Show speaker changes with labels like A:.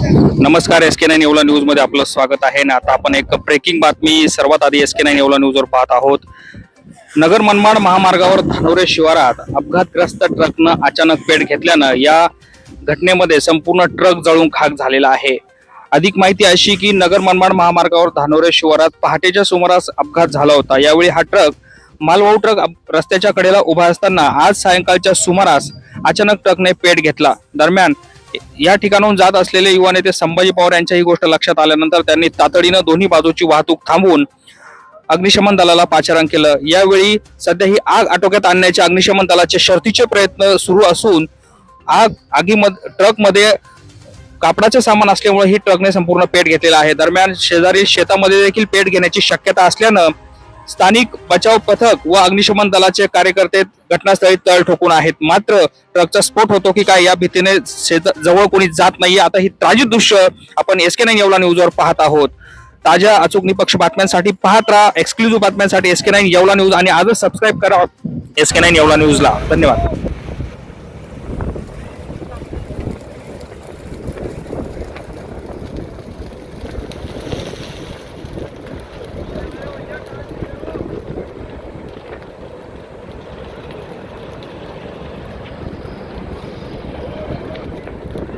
A: नमस्कार S K nine Yeola न्यूजमध्ये आपलं स्वागत आहे. ना आता आपण एक ब्रेकिंग बातमी सर्वात आधी एस के नाईन येवला न्यूजवर पाहत आहोत. नगर मनमाड महामार्गावर धानोरे शिवारात अपघातग्रस्त ट्रकनं अचानक पेट घेतल्यानं या घटनेमध्ये संपूर्ण ट्रक जळून खाक झालेला आहे. अधिक माहिती अशी की नगर मनमाड महामार्गावर धानोरे शिवारात पहाटेच्या सुमारास अपघात झाला होता. यावेळी हा ट्रक मालवाहू ट्रक रस्त्याच्या कडेला उभा असताना आज सायंकाळच्या सुमारास अचानक ट्रकने पेट घेतला. दरम्यान या ठिकाणाहून जात असलेले युवा नेते संभाजी पवार यांच्या ही गोष्ट लक्षात आल्यानंतर त्यांनी तातडीनं दोन्ही बाजूची वाहतूक थांबवून अग्निशमन दलाला पाचारण केलं. यावेळी सध्या ही आग आटोक्यात आणण्याचे अग्निशमन दलाचे शर्थीचे प्रयत्न सुरू असून आग आगीमध्ये ट्रकमध्ये कापडाचे सामान असल्यामुळे ही ट्रकने संपूर्ण पेट घेतलेला आहे. दरम्यान शेजारी शेतामध्ये देखील पेट घेण्याची शक्यता असल्यानं स्थानिक बचाव पथक व अग्निशमन दलाचे कार्यकर्ते घटनास्थळी तळ ठोकून आहेत. मात्र ट्रकचा स्फोट होतो की काय या भीतीने जवळ कोणी जात नाही आता ही ताजी दृश्य आपण एस के नाईन येवला न्यूजवर पाहत आहोत. ताज्या अचूक निपक्ष बातम्यांसाठी पाहत राहा. एक्सक्लुझिव्ह बातम्यांसाठी S K nine Yeola news आणि आजच सबस्क्राईब करा एस के नाईन येवला न्यूजला धन्यवाद.